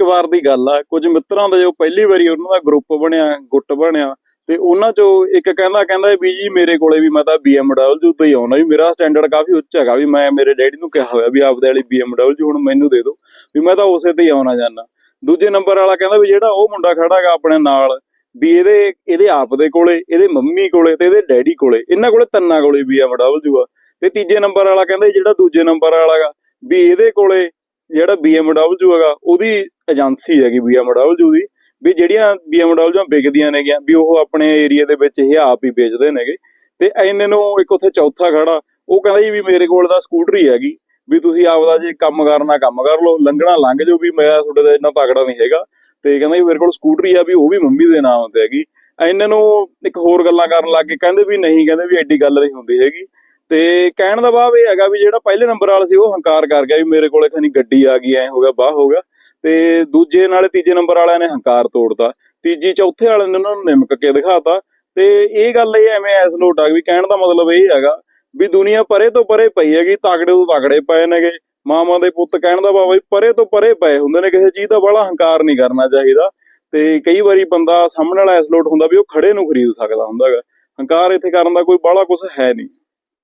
ਇੱਕ ਵਾਰ ਦੀ ਗੱਲ ਆ, ਕੁਝ ਮਿੱਤਰਾਂ ਦਾ ਜੋ ਪਹਿਲੀ ਵਾਰੀ ਉਹਨਾਂ ਦਾ ਗਰੁੱਪ ਬਣਿਆ, ਗੁੱਟ ਬਣਿਆ, ਤੇ ਉਹਨਾਂ ਚੋਂ ਇੱਕ ਕਹਿੰਦਾ ਕਹਿੰਦਾ ਵੀ ਜੀ ਮੇਰੇ ਕੋਲੇ ਵੀ ਮੈਂ ਤਾਂ BMW ਤੋਂ ਹੀ ਆਉਣਾ ਵੀ ਮੇਰਾ ਸਟੈਂਡਰਡ ਕਾਫੀ ਉੱਚ ਹੈਗਾ ਵੀ ਮੈਂ ਮੇਰੇ ਡੈਡੀ ਨੂੰ ਕਿਹਾ ਹੋਇਆ ਵੀ ਆਪਦੇ ਵਾਲੀ BMW ਹੁਣ ਮੈਨੂੰ ਦੇ ਦਿਓ, ਵੀ ਮੈਂ ਤਾਂ ਉਸੇ ਤੇ ਹੀ ਆਉਣਾ ਜਾਣਾ ਦੂਜੇ ਨੰਬਰ ਵਾਲਾ ਕਹਿੰਦਾ ਵੀ ਜਿਹੜਾ ਉਹ ਮੁੰਡਾ ਖੜਾ ਹੈਗਾ ਆਪਣੇ ਨਾਲ, ਵੀ ਇਹਦੇ ਇਹਦੇ ਆਪ ਦੇ ਕੋਲੇ, ਇਹਦੇ ਮੰਮੀ ਕੋਲੇ ਤੇ ਇਹਦੇ ਡੈਡੀ ਕੋਲੇ, ਇਹਨਾਂ ਕੋਲੇ ਤਿੰਨਾਂ ਕੋਲੇ BMW ਆ। ਤੇ ਤੀਜੇ ਨੰਬਰ ਵਾਲਾ ਕਹਿੰਦਾ ਜਿਹੜਾ ਦੂਜੇ ਨੰਬਰ ਵਾਲਾ ਹੈਗਾ, ਵੀ ਇਹਦੇ ਕੋਲੇ ਜਿਹੜਾ BMW ਹੈਗਾ, ਉਹਦੀ ਏਜੰਸੀ ਹੈਗੀ BMW ਦੀ, ਵੀ ਜਿਹੜੀਆਂ BMW ਵਿਕਦੀਆਂ ਨੇਗੀਆਂ, ਵੀ ਉਹ ਆਪਣੇ ਏਰੀਆ ਦੇ ਵਿੱਚ ਇਹ ਆਪ ਹੀ ਵੇਚਦੇ ਨੇਗੇ। ਤੇ ਐਨੇ ਨੂੰ ਇੱਕ ਉੱਥੇ ਚੌਥਾ ਖੜਾ, ਉਹ ਕਹਿੰਦਾ ਜੀ ਵੀ ਮੇਰੇ ਕੋਲ ਤਾਂ ਸਕੂਟਰੀ ਹੈਗੀ, ਵੀ ਤੁਸੀਂ ਆਪਦਾ ਜੇ ਕੰਮ ਕਰਨਾ, ਕੰਮ ਕਰ ਲਓ, ਲੰਘਣਾ ਲੰਘ ਜਾਓ, ਵੀ ਮੈਂ ਤੁਹਾਡੇ ਦਾ ਇੰਨਾ ਤਕੜਾ ਨਹੀਂ ਹੈਗਾ। ਤੇ ਕਹਿੰਦਾ ਜੀ ਮੇਰੇ ਕੋਲ ਸਕੂਟਰੀ ਆ, ਵੀ ਉਹ ਵੀ ਮੰਮੀ ਦੇ ਨਾਮ ਤੇ ਹੈਗੀ। ਐਨੇ ਨੂੰ ਇੱਕ ਹੋਰ ਗੱਲਾਂ ਕਰਨ ਲੱਗ ਗਏ, ਕਹਿੰਦੇ ਵੀ ਨਹੀਂ, ਕਹਿੰਦੇ ਵੀ ਐਡੀ ਗੱਲ ਨਹੀਂ ਹੁੰਦੀ ਹੈਗੀ। ਤੇ ਕਹਿਣ ਦਾ ਭਾਵ ਇਹ ਹੈਗਾ ਵੀ ਜਿਹੜਾ ਪਹਿਲੇ ਨੰਬਰ ਵਾਲਾ ਸੀ, ਉਹ ਹੰਕਾਰ ਕਰ ਗਿਆ ਵੀ ਮੇਰੇ ਕੋਲੇ ਖਾਨੀ ਗੱਡੀ ਆ ਗਈ, ਐ ਹੋ ਗਿਆ ਬਾਹ ਹੋ ਗਿਆ। ਤੇ ਦੂਜੇ ਨਾਲੇ ਤੀਜੇ ਨੰਬਰ ਵਾਲਿਆਂ ਨੇ ਹੰਕਾਰ ਤੋੜਤਾ। ਤੀਜੀ, ਚੌਥੇ ਵਾਲੇ ਨੇ ਉਹਨਾਂ ਨੂੰ ਨਿਮਕ ਕੇ ਦਿਖਾਤਾ। ਤੇ ਇਹ ਗੱਲ ਇਹ ਐਵੇਂ ਐਸ ਲੋਟ ਆ ਵੀ ਕਹਿਣ ਦਾ ਮਤਲਬ ਇਹ ਹੈਗਾ ਵੀ ਦੁਨੀਆ ਪਰੇ ਤੋਂ ਪਰੇ ਪਈ ਹੈਗੀ ਤਾਕੜੇ ਤੋਂ ਤਾਕੜੇ ਪਏ ਨੇਗੇ। ਮਾਮਾ ਦੇ ਪੁੱਤ ਕਹਿਣ ਦਾ ਭਾਵ ਵੀ ਪਰੇ ਤੋਂ ਪਰੇ ਪਏ ਹੁੰਦੇ ਨੇ, ਕਿਸੇ ਚੀਜ਼ ਦਾ ਬੜਾ ਹੰਕਾਰ ਨਹੀਂ ਕਰਨਾ ਚਾਹੀਦਾ। ਤੇ ਕਈ ਵਾਰੀ ਬੰਦਾ ਸਾਹਮਣੇ ਵਾਲਾ ਐਸਲੋਟ ਹੁੰਦਾ ਵੀ ਉਹ ਖੜੇ ਨੂੰ ਖਰੀਦ ਸਕਦਾ ਹੁੰਦਾ ਹੈਗਾ। ਹੰਕਾਰ ਇੱਥੇ ਕਰਨ ਦਾ ਕੋਈ ਬਾਹਲਾ ਕੁਝ ਹੈ ਨਹੀਂ।